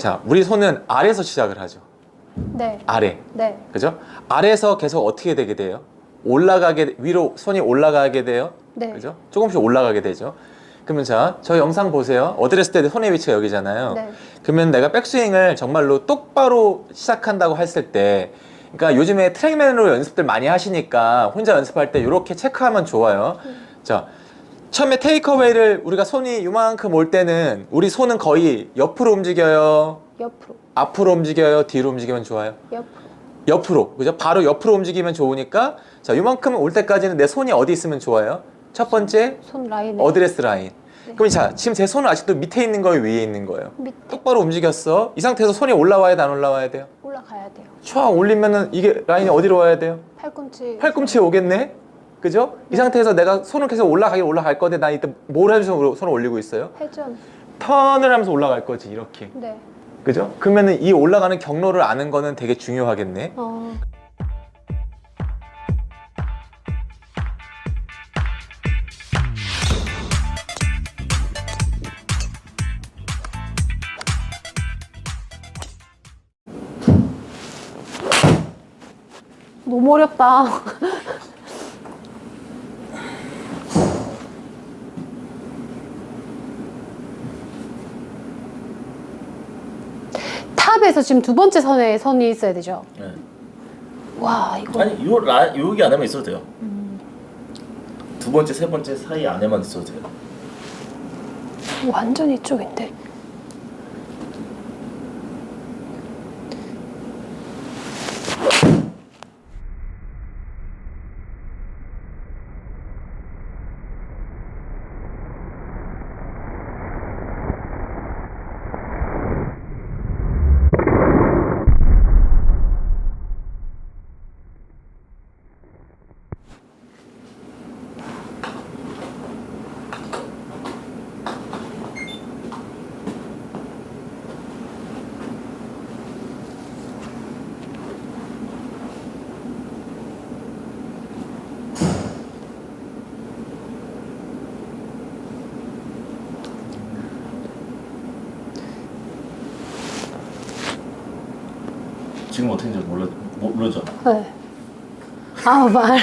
자, 우리 손은 아래에서 시작을 하죠. 네. 아래. 네. 그죠? 아래에서 계속 어떻게 되게 돼요? 올라가게 위로 손이 올라가게 돼요. 네. 그죠? 조금씩 올라가게 되죠. 그러면 자, 저 영상 보세요. 어드레스 때 손의 위치가 여기잖아요. 네. 그러면 내가 백스윙을 정말로 똑바로 시작한다고 했을 때 그러니까 요즘에 트랙맨으로 연습들 많이 하시니까 혼자 연습할 때 이렇게 체크하면 좋아요. 자, 처음에 테이크어웨이를 우리가 손이 요만큼 올 때는 우리 손은 거의 옆으로 움직여요. 옆으로. 앞으로 움직여요. 뒤로 움직이면 좋아요. 옆으로. 옆으로. 그죠? 바로 옆으로 움직이면 좋으니까 자, 요만큼 올 때까지는 내 손이 어디 있으면 좋아요? 첫 번째 손 라인에 어드레스 라인. 네. 그럼 자, 지금 제 손은 아직도 밑에 있는 거예요, 위에 있는 거예요? 밑에 똑바로 움직였어. 이 상태에서 손이 올라와야 돼, 안 올라와야 돼요? 올라가야 돼요. 촥 올리면은 이게 라인이 어디로 와야 돼요? 팔꿈치. 팔꿈치에 오겠네? 그죠? 이 상태에서 내가 손을 계속 올라가긴 올라갈 건데 나 이때 뭘 하면서 손을 올리고 있어요? 회전. 턴을 하면서 올라갈 거지, 이렇게. 네. 그죠? 그러면은 이 올라가는 경로를 아는 거는 되게 중요하겠네. 어. 너무 어렵다. 탑에서 지금 두 번째 선에 선이 있어야 되죠. 네. 와 이거 아니 요 라, 여기 안에만 있어도 돼요. 두 번째 세 번째 사이 안에만 있어도 돼요. 완전 이쪽인데. 지금 어떻게 되는지 몰라 모- 모르죠. 네. 아 말.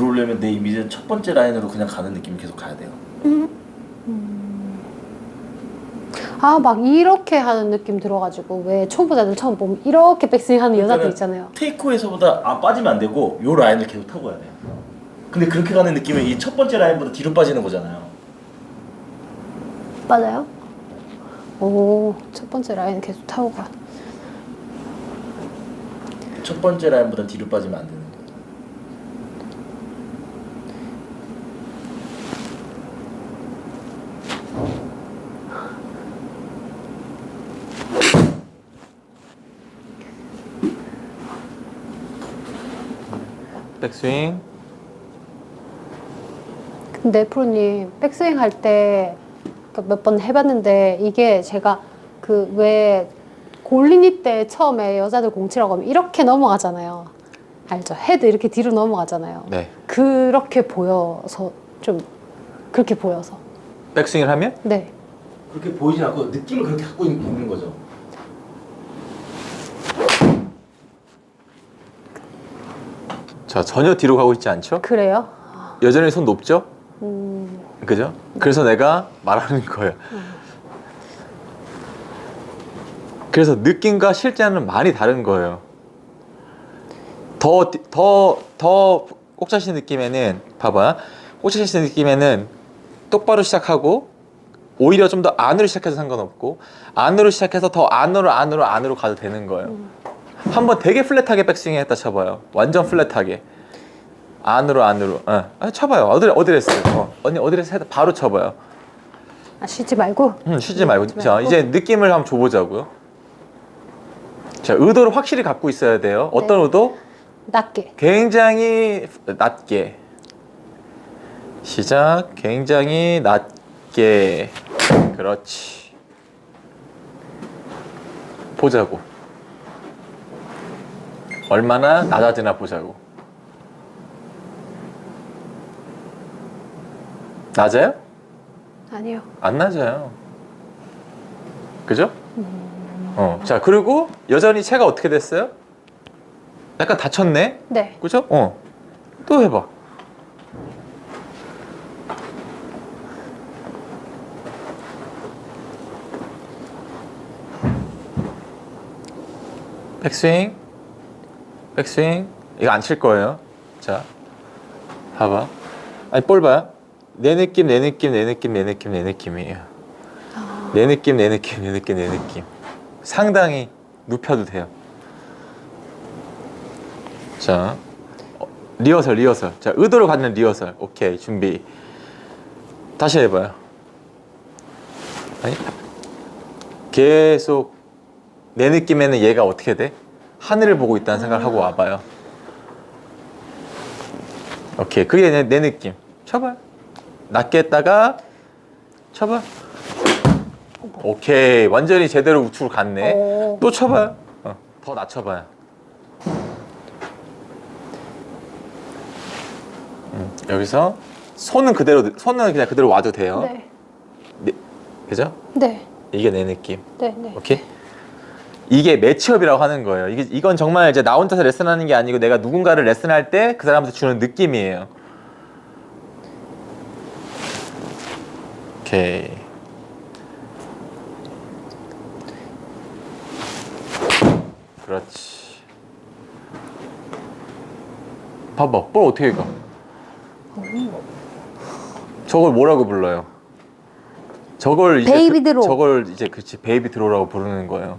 들어오려면 내 이미지는 첫 번째 라인으로 그냥 가는 느낌이 계속 가야 돼요. 아 막 이렇게 하는 느낌 들어가지고 왜 초보자들 처음 보면 이렇게 백스윙 하는 여자들 그러니까는 있잖아요. 테이크에서보다 아 빠지면 안 되고 요 라인을 계속 타고 가야 돼요. 근데 그렇게 가는 느낌은 이 첫 번째 라인보다 뒤로 빠지는 거잖아요. 맞아요? 오, 첫 번째 라인 계속 타고 가. 첫 번째 라인보다 뒤로 빠지면 안 되는 거죠. 백스윙. 근데 프로님 백스윙 할 때 몇 번 해봤는데 이게 제가 그 왜 골리니 때 처음에 여자들 공치라고 하면 이렇게 넘어가잖아요. 알죠? 헤드 이렇게 뒤로 넘어가잖아요. 네. 그렇게 보여서 좀 그렇게 보여서 백스윙을 하면 네. 그렇게 보이진 않고 느낌을 그렇게 갖고 있는, 있는 거죠. 자, 전혀 뒤로 가고 있지 않죠? 그래요? 여전히 손 높죠? 음, 그죠? 그래서 내가 말하는 거예요. 그래서 느낌과 실제는 많이 다른 거예요. 더, 더, 더 꼭차신 느낌에는, 봐봐. 꼭차신 느낌에는 똑바로 시작하고 오히려 좀 더 안으로 시작해도 상관없고 안으로 시작해서 더 안으로 안으로 안으로 가도 되는 거예요. 한번 되게 플랫하게 백스윙 했다 쳐봐요. 완전 플랫하게 안으로 안으로. 어. 아, 쳐봐요. 어디 어디 했어요? 어. 언니 어디 했어? 바로 쳐봐요. 아, 쉬지 말고. 음, 쉬지 말고. 쉬지 자 말고. 이제 느낌을 한번 줘보자고요. 자 의도를 확실히 갖고 있어야 돼요. 어떤 네. 의도? 낮게. 굉장히 낮게 시작 굉장히 낮게 그렇지 보자고 얼마나 낮아지나 보자고 낮아요? 아니요. 안 낮아요 그죠? 어, 자 그리고 여전히 체가 어떻게 됐어요? 약간 다쳤네 네. 그죠? 어. 또 해봐. 백스윙. 백스윙. 이거 안 칠 거예요. 자. 봐봐. 아니, 볼 봐요. 내 느낌, 내 느낌, 내 느낌, 내 느낌, 내 느낌이에요. 내 느낌, 내 느낌, 내 느낌, 내 느낌. 상당히 눕혀도 돼요. 자, 어, 리허설, 리허설. 자, 의도를 갖는 리허설. 오케이, 준비. 다시 해봐요. 아니, 계속 내 느낌에는 얘가 어떻게 돼? 하늘을 보고 있다는 생각을 하고 와봐요. 오케이, 그게 내, 내 느낌. 쳐봐요. 낮게 했다가 쳐봐. 오케이, 완전히 제대로 우측으로 갔네. 오. 또 쳐봐요. 어, 더 낮춰봐요. 음, 여기서 손은 그대로 손은 그냥 그대로 와도 돼요. 네. 네, 그죠? 네. 이게 내 느낌. 네. 네. 오케이? 이게 매치업이라고 하는 거예요. 이게 이건 정말 이제 나 혼자서 레슨하는 게 아니고 내가 누군가를 레슨할 때 그 사람한테 주는 느낌이에요. 오케이. 그렇지. 봐봐, 볼 어떻게 가? 저걸 뭐라고 불러요? 저걸 이제 베이비 그- 드로우. 저걸 이제 그치 베이비 드로우라고 부르는 거예요.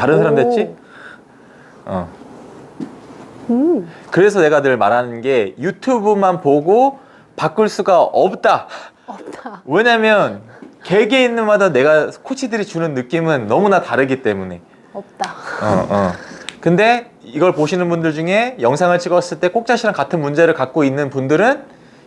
다른 사람 오. 됐지? 어. 음. 그래서 내가 늘 말하는 게 유튜브만 보고 바꿀 수가 없다. 없다. 왜냐면 개개인마다 내가 코치들이 주는 느낌은 너무나 다르기 때문에. 없다. 어, 어. 근데 이걸 보시는 분들 중에 영상을 찍었을 때 꼭자씨랑 같은 문제를 갖고 있는 분들은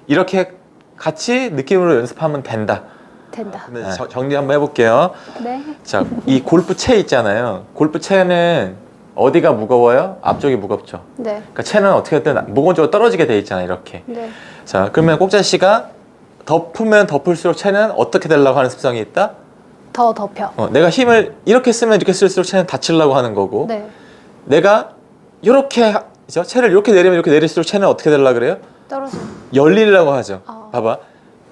이렇게 같이 느낌으로 연습하면 된다. 된다. 저- 정리 한번 해볼게요. 네. 자, 이 골프 채 있잖아요. 골프 채는 어디가 무거워요? 앞쪽이 무겁죠. 네. 그러니까 채는 어떻게든 무거운 쪽으로 떨어지게 돼 있잖아요. 이렇게. 네. 자, 그러면 꼭자 씨가 덮으면 덮을수록 채는 어떻게 되려고 하는 습성이 있다? 더 덮여. 어, 내가 힘을 이렇게 쓰면 이렇게 쓸수록 채는 다치려고 하는 거고 네. 내가 이렇게 하- 그죠? 채를 이렇게 내리면 이렇게 내릴수록 채는 어떻게 되려고 그래요? 떨어져. 열리려고 하죠. 아. 봐봐.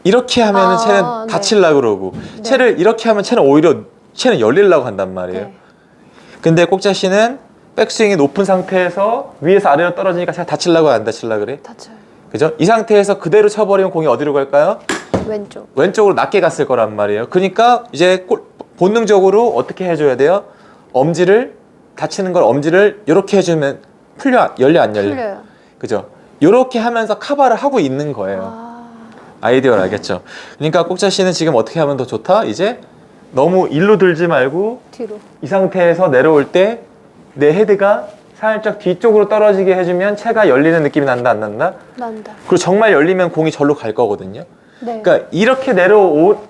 이렇게 하면은 아, 채는 네. 다치려고 그러고 네. 채를 이렇게 하면 채는 오히려 채는 열리려고 한단 말이에요. 네. 근데 꼭자 씨는 백스윙이 높은 상태에서 위에서 아래로 떨어지니까 채가 다치려고 안 다치려고 그래? 다쳐요. 그죠? 이 상태에서 그대로 쳐버리면 공이 어디로 갈까요? 왼쪽. 왼쪽으로 낮게 갔을 거란 말이에요. 그러니까 이제 골- 본능적으로 어떻게 해줘야 돼요? 엄지를 다치는 걸 엄지를 이렇게 해주면 풀려 열려 안 열려? 풀려요. 그죠? 이렇게 하면서 카바를 하고 있는 거예요. 아. 아이디어를 알겠죠? 그러니까 꼭자 씨는 지금 어떻게 하면 더 좋다? 이제 너무 일로 들지 말고 뒤로. 이 상태에서 내려올 때 내 헤드가 살짝 뒤쪽으로 떨어지게 해주면 채가 열리는 느낌이 난다 안 난다? 난다. 그리고 정말 열리면 공이 절로 갈 거거든요. 네. 그러니까 이렇게 내려오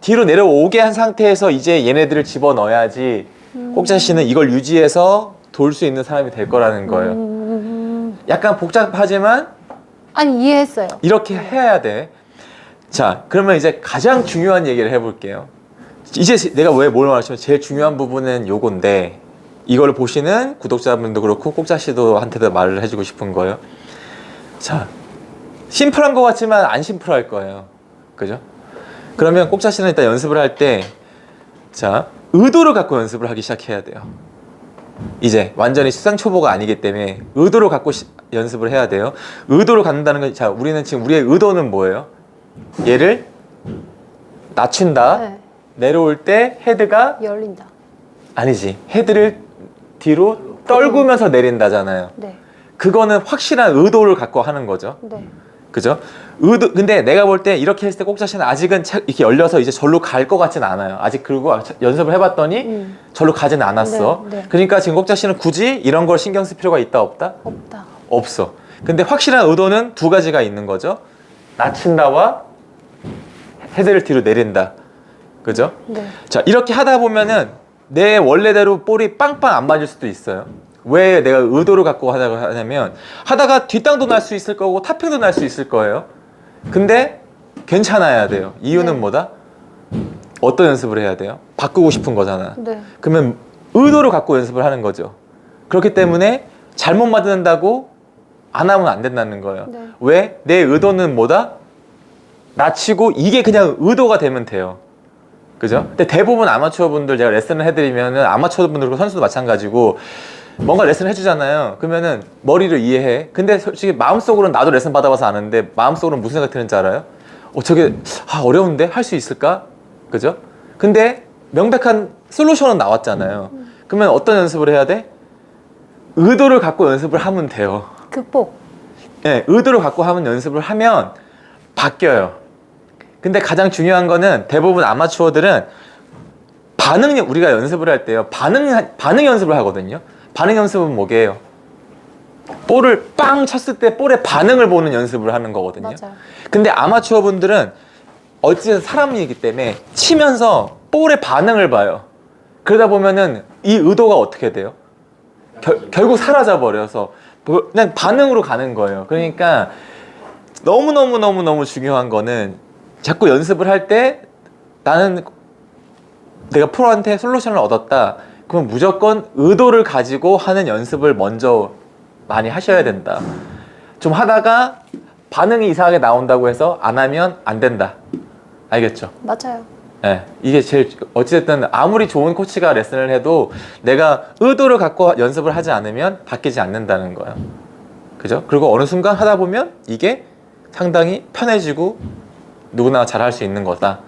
뒤로 내려오게 한 상태에서 이제 얘네들을 집어 넣어야지 음. 꼭자 씨는 이걸 유지해서 돌 수 있는 사람이 될 거라는 거예요. 음. 약간 복잡하지만 아니 이해했어요. 이렇게 해야 돼. 자, 그러면 이제 가장 중요한 얘기를 해볼게요. 이제 내가 왜 뭘 말하시면 제일 중요한 부분은 요건데 이걸 보시는 구독자분도 그렇고 꼭자 씨도 한테도 말을 해주고 싶은 거예요. 자, 심플한 것 같지만 안 심플할 거예요. 그죠? 그러면 꼭자 씨는 일단 연습을 할 때, 자, 의도를 갖고 연습을 하기 시작해야 돼요. 이제 완전히 수상 초보가 아니기 때문에 의도를 갖고 시- 연습을 해야 돼요. 의도를 갖는다는 건, 자, 우리는 지금 우리의 의도는 뭐예요? 얘를 낮춘다. 네. 내려올 때 헤드가 열린다. 아니지. 헤드를 뒤로 떨구면서 내린다잖아요. 네. 그거는 확실한 의도를 갖고 하는 거죠. 네. 그죠? 의도 근데 내가 볼 때 이렇게 했을 때 꼭자씨는 아직은 차- 이렇게 열려서 이제 절로 갈 것 같진 않아요. 아직 그리고 연습을 해봤더니 음. 절로 가진 않았어. 네, 네. 그러니까 지금 꼭자씨는 굳이 이런 걸 신경 쓸 필요가 있다 없다? 없다. 없어. 근데 확실한 의도는 두 가지가 있는 거죠. 낮춘다와 헤드를 뒤로 내린다. 그죠? 네. 자 이렇게 하다 보면은 내 원래대로 볼이 빵빵 안 맞을 수도 있어요. 왜 내가 의도를 갖고 하다가 하냐면 하다가 뒷땅도 날 수 있을 거고 탑핑도 날 수 있을 거예요. 근데 괜찮아야 돼요. 이유는 네. 뭐다? 어떤 연습을 해야 돼요? 바꾸고 싶은 거잖아. 네. 그러면 의도를 갖고 연습을 하는 거죠. 그렇기 때문에 잘못 맞는다고 안 하면 안 된다는 거예요. 네. 왜? 내 의도는 뭐다? 낮추고 이게 그냥 의도가 되면 돼요. 그죠? 근데 대부분 아마추어 분들 제가 레슨을 해드리면은 아마추어 분들과 선수도 마찬가지고 뭔가 레슨 해주잖아요. 그러면은 머리를 이해해. 근데 솔직히 마음속으로는 나도 레슨 받아봐서 아는데 마음속으로는 무슨 생각 드는지 알아요? 어, 저게 아, 어려운데? 할 수 있을까? 그죠? 근데 명백한 솔루션은 나왔잖아요. 그러면 어떤 연습을 해야 돼? 의도를 갖고 연습을 하면 돼요. 극복. 예, 의도를 갖고 하면 연습을 하면 바뀌어요. 근데 가장 중요한 거는 대부분 아마추어들은 반응 우리가 연습을 할 때요. 반응 반응 연습을 하거든요. 반응 연습은 뭐게요? 볼을 빵 쳤을 때 볼의 반응을 보는 연습을 하는 거거든요. 맞아요. 근데 아마추어 분들은 어쨌든 사람이기 때문에 치면서 볼의 반응을 봐요. 그러다 보면은 이 의도가 어떻게 돼요? 결, 결국 사라져 버려서 뭐- 그냥 반응으로 가는 거예요. 그러니까 너무 너무 너무 너무 중요한 거는 자꾸 연습을 할 때 나는 내가 프로한테 솔루션을 얻었다. 그럼 무조건 의도를 가지고 하는 연습을 먼저 많이 하셔야 된다. 좀 하다가 반응이 이상하게 나온다고 해서 안 하면 안 된다. 알겠죠? 맞아요. 예, 이게 제일 어찌됐든 아무리 좋은 코치가 레슨을 해도 내가 의도를 갖고 연습을 하지 않으면 바뀌지 않는다는 거예요. 그죠? 그리고 어느 순간 하다 보면 이게 상당히 편해지고 누구나 잘 할 수 있는 거다.